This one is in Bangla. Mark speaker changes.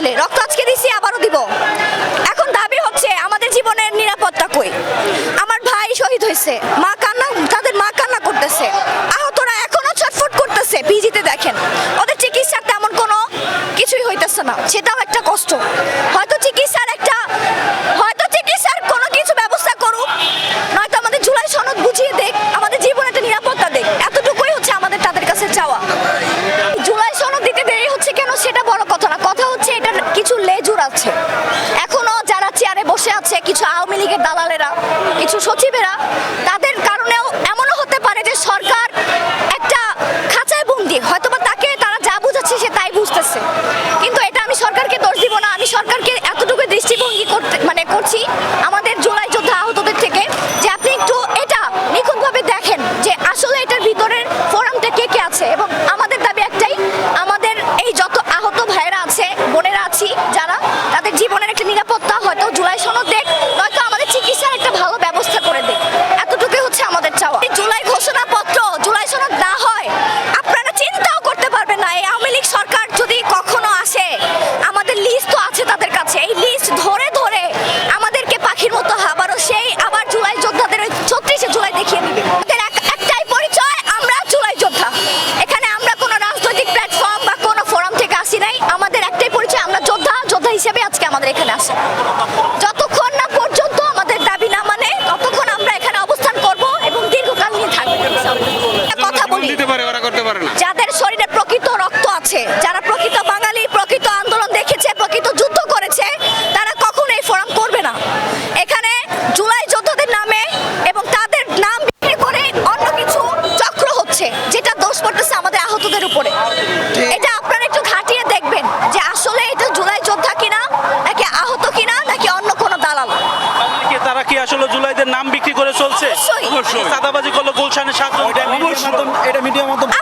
Speaker 1: আসলে রক্ত আজকে দিছি, আবারও দিব। এখন দাবি হচ্ছে, আমাদের জীবনের নিরাপত্তা কই? আমার ভাই শহীদ হয়েছে, মা লীগের দালালেরা কিছু সচিবেরা ব্যক্তিদের নাম বিক্রি করে
Speaker 2: চলছে? সাদাবাজি করল গুলশানের সাথে
Speaker 3: এটা মিডিয়ার মাধ্যমে